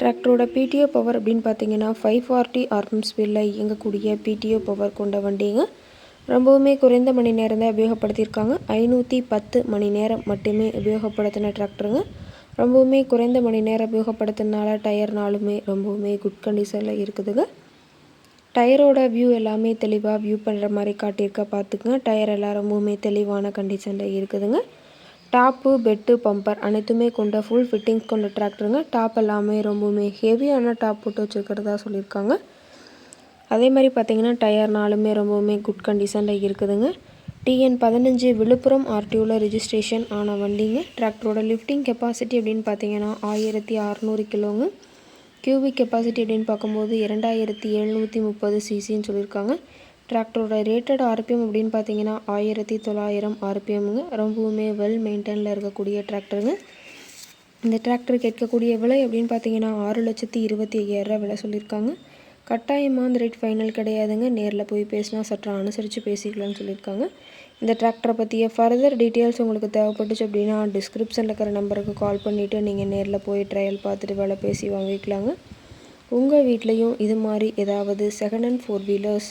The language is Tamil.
டிராக்டரோட பிடிஓ பவர் அப்படின்னு பார்த்தீங்கன்னா ஃபைவ் ஃபார்ட்டி ஆர்எம் ஸ்பீடில் இயங்கக்கூடிய பிடிஓ பவர் கொண்ட வண்டிங்க. ரொம்பவுமே குறைந்த மணி நேரம் தான் உபயோகப்படுத்தியிருக்காங்க. ஐநூற்றி பத்து மணி நேரம் மட்டுமே உபயோகப்படுத்தின டிராக்டருங்க. ரொம்பவுமே குறைந்த மணி நேரம் உபயோகப்படுத்தினால டயர்னாலுமே ரொம்பவுமே குட் கண்டிஷனில் இருக்குதுங்க. டயரோட வியூ எல்லாமே தெளிவாக வியூ பண்ணுற மாதிரி காட்டியிருக்க பார்த்துக்குங்க. டயர் எல்லாம் ரொம்பவுமே தெளிவான கண்டிஷனில் இருக்குதுங்க. டாப்பு பெட்டு பம்பர் அனைத்துமே கொண்ட ஃபுல் ஃபிட்டிங்ஸ் கொண்ட டிராக்டருங்க டாப் எல்லாமே ரொம்பவுமே ஹெவியான டாப் போட்டு வச்சுருக்கிறதா சொல்லியிருக்காங்க. அதே மாதிரி பார்த்திங்கன்னா டயர்னாலுமே ரொம்பவுமே குட் கண்டிஷனில் இருக்குதுங்க. டிஎன் பதினஞ்சு விழுப்புரம் ஆர்டியூவில் ரிஜிஸ்ட்ரேஷன் ஆன வண்டிங்க. டிராக்டரோட லிஃப்டிங் கெப்பாசிட்டி அப்படின்னு பார்த்தீங்கன்னா ஆயிரத்தி அறநூறு கிலோங்க கியூபிக் கெப்பாசிட்டி அப்படின்னு பார்க்கும்போது இரண்டாயிரத்தி எழுநூற்றி முப்பது சிசின்னு சொல்லியிருக்காங்க. டிராக்டரோட ரேட்டட் ஆர்பிஎம் அப்படின்னு பார்த்தீங்கன்னா ஆயிரத்தி தொள்ளாயிரம் ஆர்பிஎம்ங்க ரொம்பவுமே வெல் மெயின்டைனில் இருக்கக்கூடிய டிராக்டருங்க இந்த டிராக்டர் கேட்கக்கூடிய விலை அப்படின்னு பார்த்தீங்கன்னா ஆறு லட்சத்தி இருபத்தி ஐயாயிரரூவா விலை சொல்லியிருக்காங்க. கட்டாயமாக அந்த ரேட் ஃபைனல் கிடையாதுங்க. நேரில் போய் பேசினா சற்று அனுசரித்து பேசிக்கலாம்னு சொல்லியிருக்காங்க. இந்த டிராக்டரை பற்றிய ஃபர்தர் டீட்டெயில்ஸ் உங்களுக்கு தேவைப்பட்டுச்சு அப்படின்னா டிஸ்கிரிப்ஷனில் இருக்கிற நம்பருக்கு கால் பண்ணிவிட்டு நீங்கள் நேரில் போய் ட்ரையல் பார்த்துட்டு வேலை பேசி வாங்கிக்கலாங்க. உங்கள் வீட்லேயும் இது மாதிரி ஏதாவது second hand four wheelers